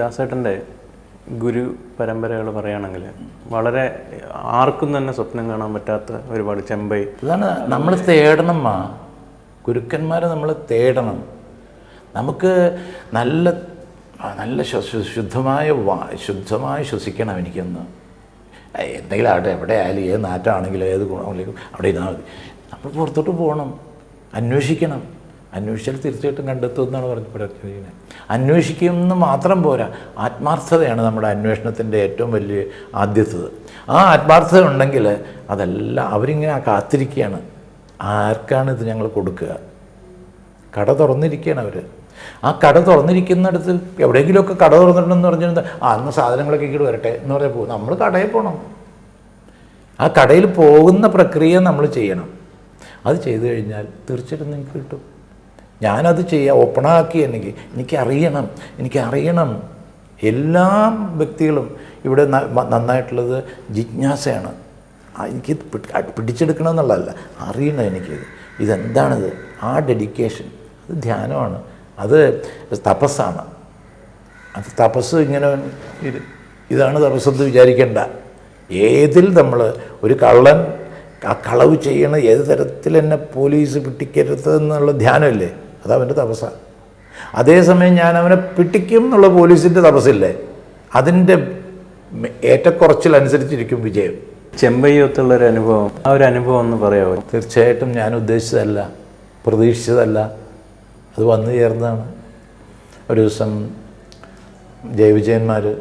ദാസേട്ടന്റെ ഗുരു പരമ്പരകൾ പറയുകയാണെങ്കിൽ വളരെ ആർക്കും തന്നെ സ്വപ്നം കാണാൻ പറ്റാത്ത ഒരുപാട് ചെമ്പൈ. അതാണ് നമ്മൾ തേടണം മാ ഗുരുക്കന്മാരെ നമ്മൾ തേടണം. നമുക്ക് നല്ല നല്ല ശുദ്ധമായ വാ ശുദ്ധമായി ശ്വസിക്കണം എനിക്കൊന്ന്. എന്തെങ്കിലും ആവട്ടെ എവിടെ ആയാലും ഏത് നാറ്റാണെങ്കിലും ഏത് ഗുണമാണെങ്കിലും അവിടെ ഇരുന്നാൽ മതി. നമ്മൾ പുറത്തോട്ട് പോകണം അന്വേഷിക്കണം. അന്വേഷിച്ചാൽ തീർച്ചയായിട്ടും കണ്ടെത്തും എന്നാണ് പറഞ്ഞ് പറഞ്ഞിരിക്കുന്നത് അന്വേഷിക്കുമെന്ന് മാത്രം പോരാ. ആത്മാർത്ഥതയാണ് നമ്മുടെ അന്വേഷണത്തിന്റെ ഏറ്റവും വലിയ ആദ്യത്തത്. ആ ആത്മാർത്ഥത ഉണ്ടെങ്കിൽ അതെല്ലാം അവരിങ്ങനെ കാത്തിരിക്കുകയാണ്. ആർക്കാണ് ഇത് ഞങ്ങൾ കൊടുക്കുക? കട തുറന്നിരിക്കുകയാണ് അവർ ആ കട തുറന്നിരിക്കുന്നിടത്ത് എവിടെയെങ്കിലുമൊക്കെ കട തുറന്നിട്ടുണ്ടെന്ന് പറഞ്ഞിരുന്നത് ആ അന്ന് സാധനങ്ങളൊക്കെ ഇങ്ങോട്ട് വരട്ടെ എന്ന് പറഞ്ഞാൽ പോകും നമ്മൾ കടയിൽ പോകണം ആ കടയിൽ പോകുന്ന പ്രക്രിയ നമ്മൾ ചെയ്യണം. അത് ചെയ്തു കഴിഞ്ഞാൽ തീർച്ചയായിട്ടും നിങ്ങൾക്ക് കിട്ടും. ഞാനത് ചെയ്യുക ഓപ്പണാക്കി എനിക്ക് എനിക്കറിയണം എനിക്കറിയണം. എല്ലാ വ്യക്തികളും ഇവിടെ നന്നായിട്ടുള്ളത് ജിജ്ഞാസയാണ്. എനിക്ക് പിടിച്ചെടുക്കണം എന്നുള്ളതല്ല അറിയണം എനിക്കിത് ഇതെന്താണിത്? ആ ഡെഡിക്കേഷൻ. അത് ധ്യാനമാണ്. അത് തപസ്സാണ്. അത് തപസ് ഇങ്ങനെ ഇത് ഇതാണ് തപസ്സെന്ന് വിചാരിക്കേണ്ട. ഏതിൽ നമ്മൾ ഒരു കള്ളൻ ആ കളവ് ചെയ്യണ ഏത് തരത്തിൽ എന്നെ പോലീസ് പിടിക്കരുത് എന്നുള്ള ധ്യാനമില്ലേ? അത് അവന്റെ തപസ്സാണ് അതേസമയം ഞാൻ അവനെ പിടിക്കും എന്നുള്ള പോലീസിന്റെ തപസ്സില്ലേ? അതിന്റെ ഏറ്റക്കുറച്ചിലനുസരിച്ചിരിക്കും വിജയം. ചെമ്പയ്യൊത്തുള്ളൊരു അനുഭവം. ആ ഒരു അനുഭവം എന്ന് പറയാമോ തീർച്ചയായിട്ടും ഞാൻ ഉദ്ദേശിച്ചതല്ല. പ്രതീക്ഷിച്ചതല്ല. അത് വന്നു ചേർന്നതാണ്. ഒരു ദിവസം ജയവിജയന്മാർ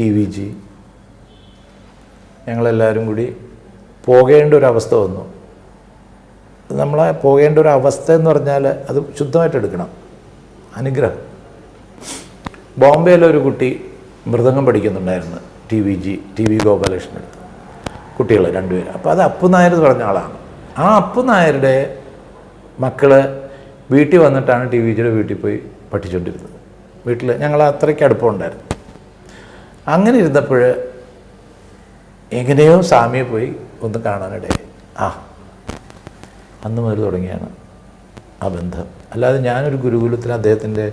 ടി വി ജി ഞങ്ങളെല്ലാവരും കൂടി പോകേണ്ട ഒരു അവസ്ഥ വന്നു. നമ്മളെ പോകേണ്ട ഒരു അവസ്ഥ എന്ന് പറഞ്ഞാൽ അത് ശുദ്ധമായിട്ട് എടുക്കണം. അനുഗ്രഹം. ബോംബെയിലെ ഒരു കുട്ടി മൃദംഗം പഠിക്കുന്നുണ്ടായിരുന്നു T V G T V Gopalakrishnan അടുത്ത്. കുട്ടികൾ രണ്ടുപേരും. അപ്പോൾ അത് അപ്പു നായർ എന്ന് പറഞ്ഞ ആളാണ്. ആ അപ്പു നായരുടെ മക്കൾ വീട്ടിൽ വന്നിട്ടാണ് ടി വി ജിയുടെ വീട്ടിൽ പോയി പഠിച്ചുകൊണ്ടിരുന്നത്. വീട്ടിൽ ഞങ്ങൾ അത്രയ്ക്ക് അടുപ്പമുണ്ടായിരുന്നു അങ്ങനെ ഇരുന്നപ്പോൾ എങ്ങനെയോ സ്വാമിയെ പോയി ഒന്ന് കാണാനിടയായി. ആ അന്ന് മുതൽ തുടങ്ങിയാണ് ആ ബന്ധം. അല്ലാതെ ഞാനൊരു ഗുരുകുലത്തിൽ അദ്ദേഹത്തിന്റെ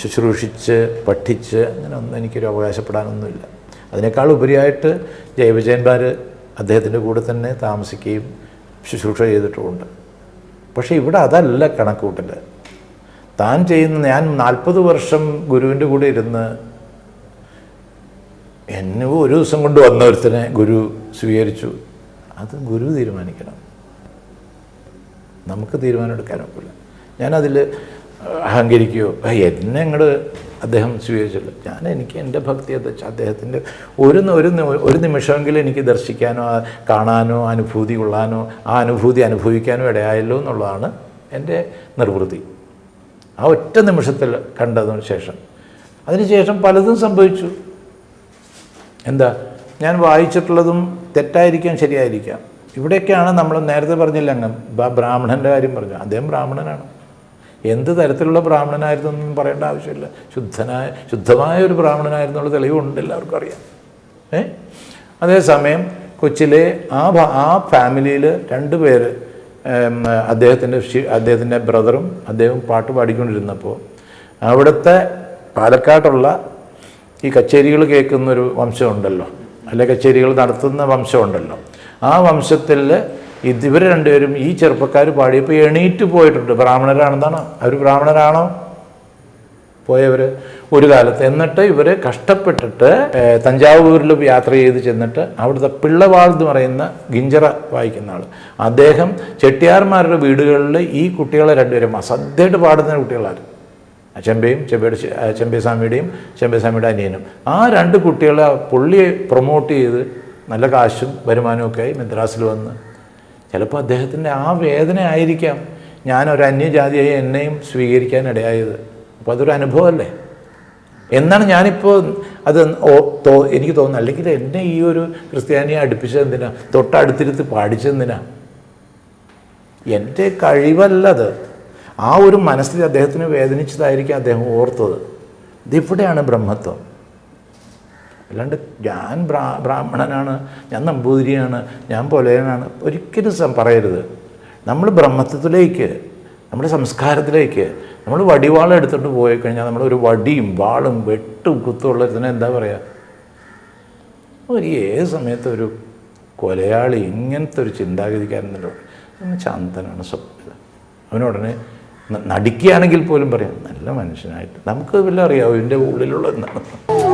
ശുശ്രൂഷിച്ച് പഠിച്ച് അങ്ങനെ ഒന്നും എനിക്കൊരു അവകാശപ്പെടാനൊന്നുമില്ല. അതിനേക്കാൾ ഉപരിയായിട്ട് ജയവിജയന്മാർ അദ്ദേഹത്തിന്റെ കൂടെ തന്നെ താമസിക്കുകയും ശുശ്രൂഷ ചെയ്തിട്ടുമുണ്ട്. പക്ഷേ ഇവിടെ അതല്ല കണക്കൂട്ടൽ താൻ ചെയ്യുന്ന ഞാൻ നാൽപ്പത് വർഷം ഗുരുവിന്റെ കൂടെ ഇരുന്ന് എന്നെ ഒരു ദിവസം കൊണ്ട് വന്ന ഒരുത്തനെ ഗുരു സ്വീകരിച്ചു. അത് ഗുരു തീരുമാനിക്കണം. നമുക്ക് തീരുമാനമെടുക്കാൻ ഒക്കില്ല. ഞാനതിൽ അഹങ്കരിക്കുകയോ "ആ, എന്നെ അങ്ങോട്ട് അദ്ദേഹം സ്വീകരിച്ചില്ല. ഞാൻ എനിക്ക് എന്റെ ഭക്തി അദ്ദേഹത്തിന്റെ ഒരു ഒരു ഒരു നിമിഷമെങ്കിലും എനിക്ക് ദർശിക്കാനോ കാണാനോ അനുഭൂതി കൊള്ളാനോ ആ അനുഭൂതി അനുഭവിക്കാനോ ഇടയായല്ലോ എന്നുള്ളതാണ് എന്റെ നിർവൃത്തി. ആ ഒറ്റ നിമിഷത്തിൽ കണ്ടതിന് ശേഷം. അതിനുശേഷം പലതും സംഭവിച്ചു. എന്താ? ഞാൻ വായിച്ചിട്ടുള്ളതും തെറ്റായിരിക്കാം ശരിയായിരിക്കാം. ഇവിടെയൊക്കെയാണ് നമ്മൾ നേരത്തെ പറഞ്ഞില്ല അങ്ങ് ബ്രാഹ്മണന്റെ കാര്യം പറഞ്ഞു അദ്ദേഹം ബ്രാഹ്മണനാണ്. എന്ത് തരത്തിലുള്ള ബ്രാഹ്മണനായിരുന്നു എന്നൊന്നും പറയേണ്ട ആവശ്യമില്ല. ശുദ്ധനായ ശുദ്ധമായ ഒരു ബ്രാഹ്മണനായിരുന്നുള്ള തെളിവുണ്ട് എല്ലാവർക്കും അറിയാം. ഏ? അതേസമയം കൊച്ചിലെ ആ ആ ഫാമിലിയിൽ രണ്ട് പേര് അദ്ദേഹത്തിന്റെ അദ്ദേഹത്തിന്റെ ബ്രദറും അദ്ദേഹം പാട്ട് പാടിക്കൊണ്ടിരുന്നപ്പോൾ അവിടുത്തെ പാലക്കാട്ടുള്ള ഈ കച്ചേരികൾ കേൾക്കുന്നൊരു വംശമുണ്ടല്ലോ അല്ലെ കച്ചേരികൾ നടത്തുന്ന വംശമുണ്ടല്ലോ. ആ വംശത്തിൽ ഇവർ രണ്ടുപേരും ഈ ചെറുപ്പക്കാർ പാടിയപ്പോൾ എണീറ്റ് പോയിട്ടുണ്ട്. ബ്രാഹ്മണരാണെന്നാണ്? അവർ ബ്രാഹ്മണരാണോ? പോയവർ ഒരു കാലത്ത്. എന്നിട്ട് ഇവർ കഷ്ടപ്പെട്ടിട്ട് തഞ്ചാവൂരിൽ യാത്ര ചെയ്ത് ചെന്നിട്ട് അവിടുത്തെ പിള്ളവാൾ എന്ന് പറയുന്ന ഗിഞ്ചറ വായിക്കുന്ന ആൾ അദ്ദേഹം ചെട്ടിയാർമാരുടെ വീടുകളിൽ ഈ കുട്ടികളെ രണ്ടുപേരും അസദ്യമായിട്ട് പാടുന്ന കുട്ടികളാണ് ചെമ്പയും ചെമ്പയുടെ ശ- ആ, ചെമ്പൈ സ്വാമിയുടെയും ചെമ്പൈ സ്വാമിയുടെ അനിയനും. ആ രണ്ട് കുട്ടികളെ പുള്ളിയെ പ്രൊമോട്ട് ചെയ്ത് നല്ല കാശും വരുമാനവും ഒക്കെ ആയി മദ്രാസിൽ വന്ന്. ചിലപ്പോൾ അദ്ദേഹത്തിന്റെ ആ വേദന ആയിരിക്കാം. ഞാൻ ഒരു അന്യജാതിയായി എന്നെയും സ്വീകരിക്കാൻ ഇടയായത്. അപ്പോൾ അതൊരു അനുഭവമല്ലേ? എന്നാണ് ഞാനിപ്പോൾ അത് തോ എനിക്ക് തോന്നുന്നത്. അല്ലെങ്കിൽ എന്നെ ഈ ഒരു ക്രിസ്ത്യാനിയെ അടുപ്പിച്ചത് എന്തിനാ? തൊട്ടടുത്തിരുത്ത് പാടിച്ചെന്തിനാ എന്റെ കഴിവല്ലത്. ആ ഒരു മനസ്സിൽ അദ്ദേഹത്തിന് വേദനിച്ചതായിരിക്കും അദ്ദേഹം ഓർത്തത്. ഇതിവിടെയാണ് ബ്രഹ്മത്വം. അല്ലാണ്ട് ഞാൻ ബ്രാ ബ്രാഹ്മണനാണ് ഞാൻ നമ്പൂതിരിയാണ് ഞാൻ പൊലയനാണ് ഒരിക്കലും പറയരുത്. നമ്മൾ ബ്രഹ്മത്വത്തിലേക്ക് നമ്മുടെ സംസ്കാരത്തിലേക്ക് നമ്മൾ വടിവാളം എടുത്തുകൊണ്ട് പോയി കഴിഞ്ഞാൽ നമ്മൾ ഒരു വടിയും വാളും വെട്ടും കുത്തുള്ളതിന് എന്താ പറയുക ഒരു ഏത് സമയത്ത് ഒരു കൊലയാളി ഇങ്ങനത്തെ ഒരു ചിന്താഗതിക്കാരനല്ലോ. അവൻ ചാന്തനാണ് സ്വപ്നം. അവനുടനെ നടിക്കുകയാണെങ്കിൽ പോലും പറയാം നല്ല മനുഷ്യനായിട്ട്. നമുക്ക് വല്ല അറിയാവോ? ഇതിന്റെ ഉള്ളിലുള്ള എന്താണ്